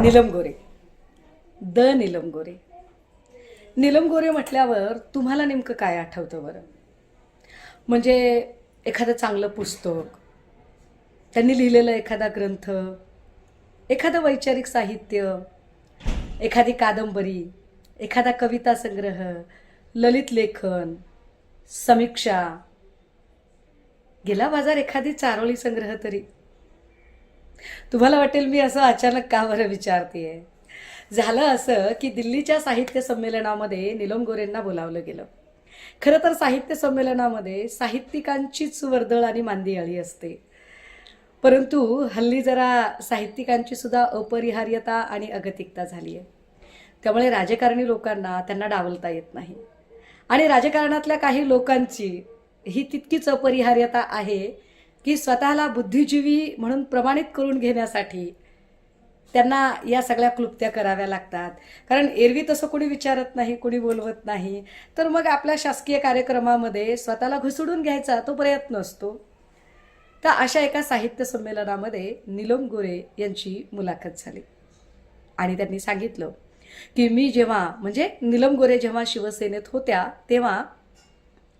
Neelam Gore. The Neelam Gore. Neelam Gore म्हटल्यावर तुम्हाला नेमकं काय आठवतं बरं? म्हणजे एखादं चांगलं पुस्तक त्यांनी लिहिलेलं एखादा ग्रंथ एखादं वैचारिक साहित्य एखादी कादंबरी एखादा कविता संग्रह ललित लेखन समीक्षा. गेला बाजार एखादी चारोळी संग्रह तरी. तुम्हाला वाटेल मी असं अचानक का बरं विचारतेय? झालं असं की दिल्लीच्या साहित्य संमेलनामध्ये निलम गोरेंना बोलावलं गेलं. खरं तर साहित्य संमेलनामध्ये साहित्यिकांचीच वर्दळ आणि मांदियाळी असते. परंतु हल्ली जरा साहित्यिकांची सुद्धा अपरिहार्यता आणि अगतिकता झाली आहे त्यामुळे राजकारणी लोकांना त्यांना डावलता येत नाही. आणि राजकारणातल्या काही लोकांची ही तितकीच अपरिहार्यता आहे की स्वतःला बुद्धिजीवी म्हणून प्रमाणित करून घेण्यासाठी त्यांना या सगळ्या क्लुप्त्या कराव्या लागतात. कारण एरवी तसं कोणी विचारत नाही कोणी बोलवत नाही. तर मग आपल्या शासकीय कार्यक्रमामध्ये स्वतःला घुसडून घ्यायचा तो प्रयत्न असतो. तर अशा एका साहित्य संमेलनामध्ये निलम गोरे यांची मुलाखत झाली. आणि त्यांनी सांगितलं की मी जेव्हा म्हणजे निलम गोरे जेव्हा शिवसेनेत होत्या तेव्हा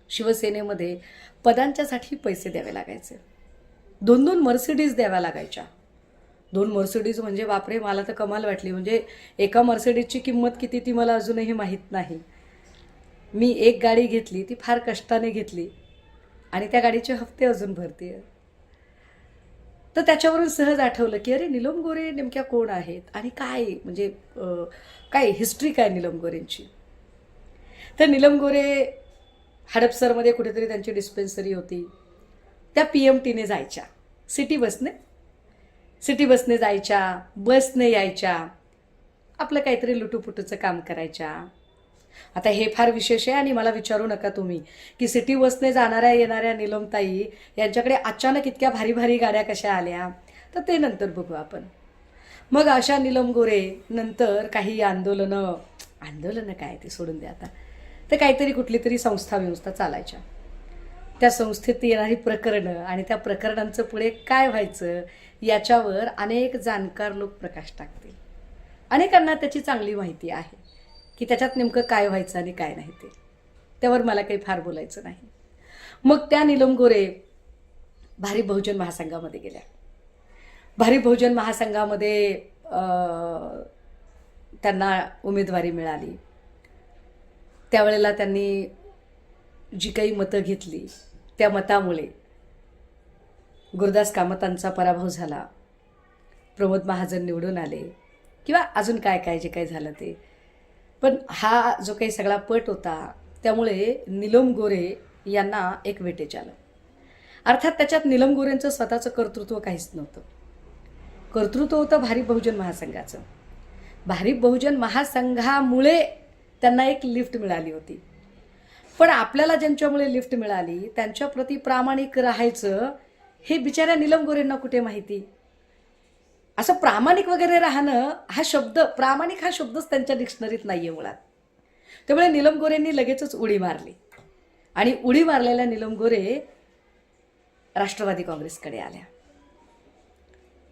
शिवसेनेमध्ये पदांच्यासाठी पैसे द्यावे लागायचे. दोन दोन मर्सिडीज द्याव्या लागायच्या. दोन मर्सिडीज म्हणजे बापरे मला तर कमाल वाटली. म्हणजे एका मर्सिडीजची किंमत किती ती मला अजूनही माहीत नाही. मी एक गाडी घेतली ती फार कष्टाने घेतली आणि त्या गाडीचे हप्ते अजून भरते तर त्याच्यावरून सहज आठवलं की अरे निलम गोरे नेमक्या कोण आहेत आणि काय? म्हणजे काय हिस्ट्री काय निलम गोरेंची? तर निलम गोरे हडपसरमध्ये कुठेतरी त्यांची डिस्पेन्सरी होती. त्या पी एम टीने जायच्या. सिटी बसने. सिटी बसने जायच्या बसने यायच्या आपलं काहीतरी लुटूपुटूचं काम करायच्या. आता हे फार विशेष आहे आणि मला विचारू नका तुम्ही की सिटी बसने जाणाऱ्या येणाऱ्या निलमताई यांच्याकडे अचानक इतक्या भारी भारी गाड्या कशा आल्या? तर ते नंतर बघू आपण. मग अशा निलम गोरे नंतर काही आंदोलनं आंदोलनं काय ते सोडून द्या आता. तर काहीतरी कुठली तरी संस्था व्यवस्था चालायच्या. त्या संस्थेत येणारी प्रकरणं आणि त्या प्रकरणांचं पुढे काय व्हायचं याच्यावर अनेक जाणकार लोक प्रकाश टाकतील. अनेकांना त्याची चांगली माहिती आहे की त्याच्यात नेमकं काय व्हायचं आणि काय नाही ते. त्यावर मला काही फार बोलायचं नाही. मग त्या निलम गोरे भारी बहुजन महासंघामध्ये गेल्या. भारी बहुजन महासंघामध्ये त्यांना उमेदवारी मिळाली. त्यावेळेला त्यांनी जी काही मतं घेतली त्या मतामुळे गुरुदास कामतांचा पराभव झाला. प्रमोद महाजन निवडून आले. किंवा अजून काय काय जे काय झालं ते. पण हा जो काही सगळा पट होता त्यामुळे निलम गोरे यांना एक वेटेच आलं. अर्थात त्याच्यात निलम गोरेंचं स्वतःचं कर्तृत्व काहीच नव्हतं. कर्तृत्व होतं भारी बहुजन महासंघाचं. भारी बहुजन महासंघामुळे त्यांना एक लिफ्ट मिळाली होती. पण आपल्याला ज्यांच्यामुळे लिफ्ट मिळाली त्यांच्याप्रती प्रामाणिक राहायचं हे बिचाऱ्या निलम गोरेंना कुठे माहिती? असं प्रामाणिक वगैरे राहणं हा शब्द प्रामाणिक हा शब्दच त्यांच्या डिक्शनरीत नाही आहे मुळात. त्यामुळे निलम गोरेंनी लगेचच उडी मारली. आणि उडी मारलेल्या निलम गोरे राष्ट्रवादी काँग्रेसकडे आल्या.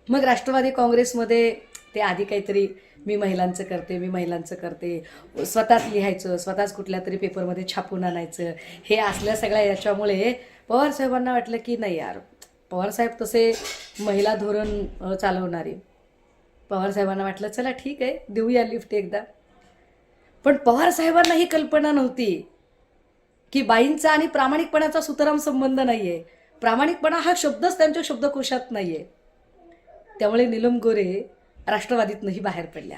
मग राष्ट्रवादी काँग्रेसमध्ये ते आधी काहीतरी मी महिलांचं करते मी महिलांचं करते. स्वतःच लिहायचं स्वतःच कुठल्या तरी पेपरमध्ये छापून आणायचं. हे असल्या सगळ्या याच्यामुळे पवार साहेबांना वाटलं की नाही यार पवारसाहेब तसे महिला धोरण चालवणारे. पवारसाहेबांना वाटलं चला ठीक आहे देऊया लिफ्ट एकदा. पण पवारसाहेबांना ही कल्पना नव्हती की बाईंचा आणि प्रामाणिकपणाचा सुतराम संबंध नाही आहे प्रामाणिकपणा हा शब्दच त्यांच्या शब्दकोशात नाही आहे त्यामुळे निलम गोरे राष्ट्रवादीतनंही बाहेर पडल्या.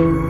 आहे